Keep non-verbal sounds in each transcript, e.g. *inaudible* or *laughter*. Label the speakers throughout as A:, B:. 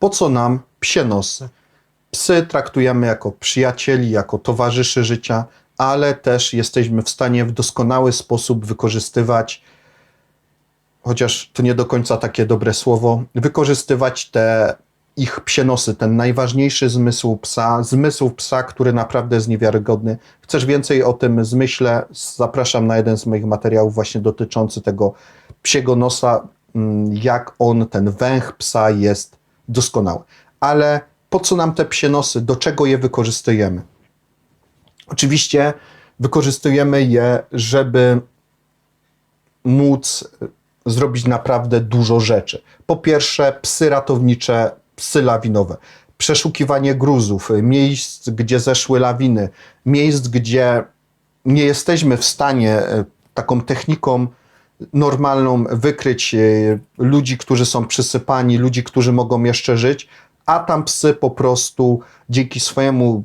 A: Po co nam psie nosy? Psy traktujemy jako przyjacieli, jako towarzyszy życia, ale też jesteśmy w stanie w doskonały sposób wykorzystywać, chociaż to nie do końca takie dobre słowo, wykorzystywać te ich psienosy, ten najważniejszy zmysł psa, zmysł psa, który naprawdę jest niewiarygodny. Chcesz więcej o tym zmyśle? Zapraszam na jeden z moich materiałów właśnie dotyczący tego psiego nosa, mm, jak on, ten węch psa jest doskonały. Ale po co nam te psie nosy? Do czego je wykorzystujemy? Oczywiście wykorzystujemy je, żeby móc zrobić naprawdę dużo rzeczy. Po pierwsze, psy ratownicze, psy lawinowe, przeszukiwanie gruzów, miejsc, gdzie zeszły lawiny, miejsc, gdzie nie jesteśmy w stanie e, taką techniką normalną wykryć e, ludzi, którzy są przysypani, ludzi, którzy mogą jeszcze żyć, a tam psy po prostu dzięki swojemu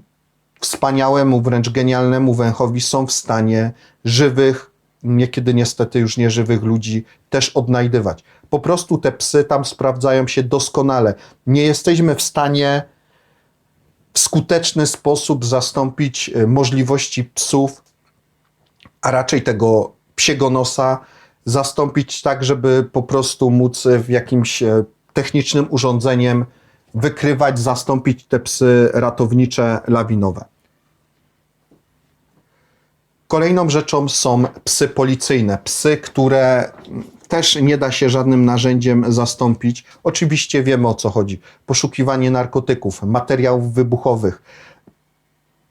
A: wspaniałemu, wręcz genialnemu węchowi są w stanie żywych, niekiedy niestety już nieżywych ludzi też odnajdywać. Po prostu te psy tam sprawdzają się doskonale. Nie jesteśmy w stanie w skuteczny sposób zastąpić e, możliwości psów, a raczej tego psiego nosa, zastąpić tak, żeby po prostu móc w jakimś e, technicznym urządzeniem wykrywać, zastąpić te psy ratownicze lawinowe. Kolejną rzeczą są psy policyjne, psy, które też nie da się żadnym narzędziem zastąpić. Oczywiście wiemy o co chodzi. Poszukiwanie narkotyków, materiałów wybuchowych,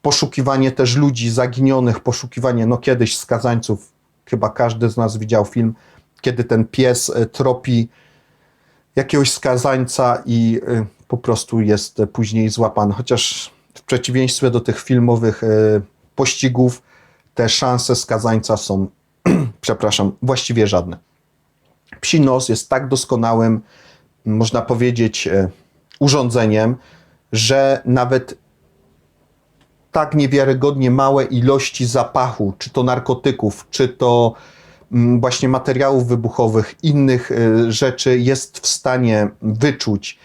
A: poszukiwanie też ludzi zaginionych, poszukiwanie, no kiedyś skazańców, chyba każdy z nas widział film, kiedy ten pies e, tropi jakiegoś skazańca i e, po prostu jest później złapany. Chociaż w przeciwieństwie do tych filmowych e, pościgów, te szanse skazańca są, *clears throat* przepraszam, właściwie żadne. Psi nos jest tak doskonałym, można powiedzieć, e, urządzeniem, że nawet tak niewiarygodnie małe ilości zapachu, czy to narkotyków, czy to mm, właśnie materiałów wybuchowych, innych e, rzeczy jest w stanie wyczuć,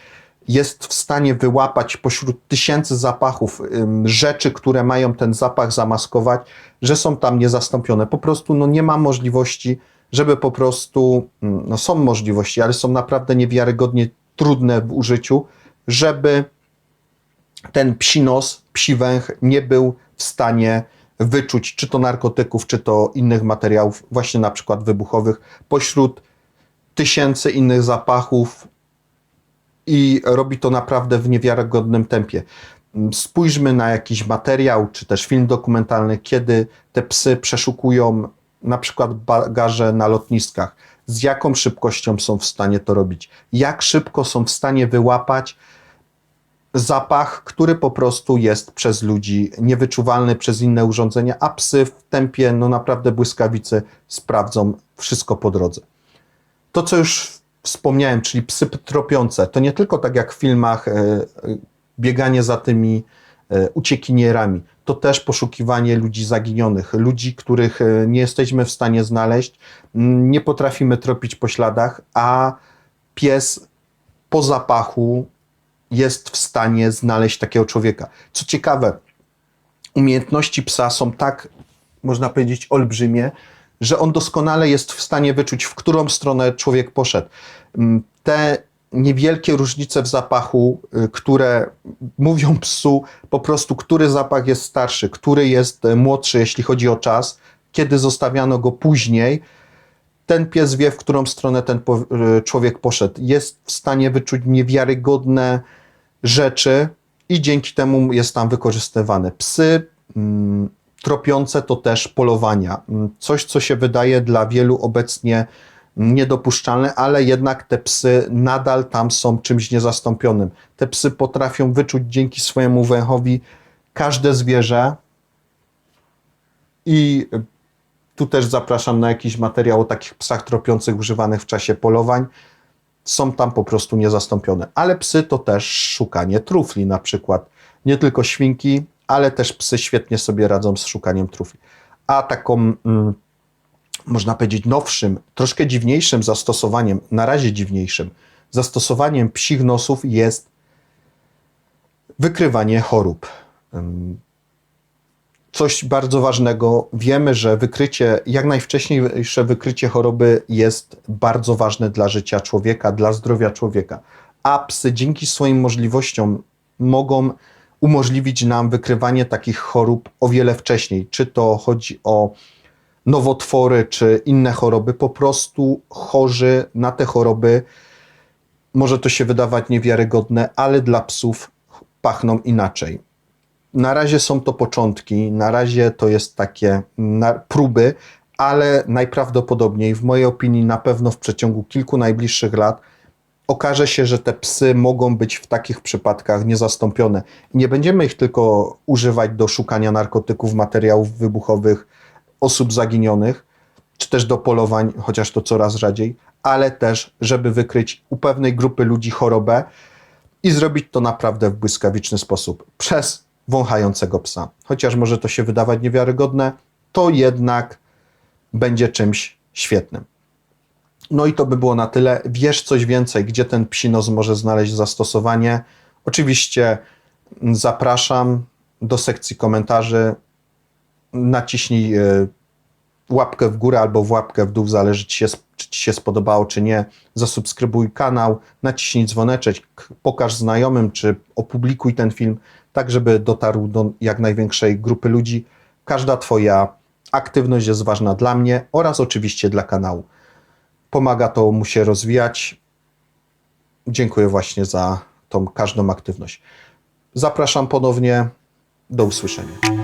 A: jest w stanie wyłapać pośród tysięcy zapachów rzeczy, które mają ten zapach zamaskować, że są tam niezastąpione. Po prostu no, nie ma możliwości, żeby po prostu, mm, no są możliwości, ale są naprawdę niewiarygodnie trudne w użyciu, żeby ten psi nos, psi węch nie był w stanie wyczuć czy to narkotyków, czy to innych materiałów, właśnie na przykład wybuchowych, pośród tysięcy innych zapachów i robi to naprawdę w niewiarygodnym tempie. Spójrzmy na jakiś materiał, czy też film dokumentalny, kiedy te psy przeszukują na przykład bagaże na lotniskach, z jaką szybkością są w stanie to robić, jak szybko są w stanie wyłapać zapach, który po prostu jest przez ludzi niewyczuwalny przez inne urządzenia, a psy w tempie no naprawdę błyskawicy sprawdzą wszystko po drodze. To, co już wspomniałem, czyli psy tropiące, to nie tylko tak jak w filmach e, e, bieganie za tymi e, uciekinierami, to też poszukiwanie ludzi zaginionych, ludzi, których nie jesteśmy w stanie znaleźć, nie potrafimy tropić po śladach, a pies po zapachu jest w stanie znaleźć takiego człowieka. Co ciekawe, umiejętności psa są tak, można powiedzieć, olbrzymie, że on doskonale jest w stanie wyczuć, w którą stronę człowiek poszedł. Mm, te niewielkie różnice w zapachu, y, które mówią psu po prostu, który zapach jest starszy, który jest e, młodszy, jeśli chodzi o czas, kiedy zostawiano go później, ten pies wie, w którą stronę ten y, człowiek poszedł. Jest w stanie wyczuć niewiarygodne rzeczy i dzięki temu jest tam wykorzystywany. Psy mm, tropiące to też polowania. Mm, coś, co się wydaje dla wielu obecnie niedopuszczalne, ale jednak te psy nadal tam są czymś niezastąpionym. Te psy potrafią wyczuć dzięki swojemu węchowi każde zwierzę i tu też zapraszam na jakiś materiał o takich psach tropiących używanych w czasie polowań. Są tam po prostu niezastąpione. Ale psy to też szukanie trufli na przykład. Nie tylko świnki, ale też psy świetnie sobie radzą z szukaniem trufli. A taką, mm, można powiedzieć, nowszym, troszkę dziwniejszym zastosowaniem, na razie dziwniejszym, zastosowaniem psich nosów jest Wykrywanie chorób. Coś bardzo ważnego. Wiemy, że wykrycie, jak najwcześniejsze wykrycie choroby jest bardzo ważne dla życia człowieka, dla zdrowia człowieka. A psy dzięki swoim możliwościom mogą umożliwić nam wykrywanie takich chorób o wiele wcześniej. Czy to chodzi o nowotwory, czy inne choroby, po prostu chorzy na te choroby może to się wydawać niewiarygodne, ale dla psów pachną inaczej. Na razie są to początki, na razie to jest takie na, próby, ale najprawdopodobniej, w mojej opinii, na pewno w przeciągu kilku najbliższych lat okaże się, że te psy mogą być w takich przypadkach niezastąpione. Nie będziemy ich tylko używać do szukania narkotyków, materiałów wybuchowych, osób zaginionych, czy też do polowań, chociaż to coraz rzadziej, ale też, żeby wykryć u pewnej grupy ludzi chorobę i zrobić to naprawdę w błyskawiczny sposób przez wąchającego psa. Chociaż może to się wydawać niewiarygodne, to jednak będzie czymś świetnym. No i to by było na tyle. Wiesz coś więcej, gdzie ten psinos może znaleźć zastosowanie. Oczywiście zapraszam do sekcji komentarzy. Naciśnij e, łapkę w górę albo w łapkę w dół, zależy ci się, czy Ci się spodobało, czy nie. Zasubskrybuj kanał, naciśnij dzwoneczek, pokaż znajomym, czy opublikuj ten film, tak żeby dotarł do jak największej grupy ludzi. Każda Twoja aktywność jest ważna dla mnie oraz oczywiście dla kanału. Pomaga to mu się rozwijać. Dziękuję właśnie za tą każdą aktywność. Zapraszam ponownie. Do usłyszenia.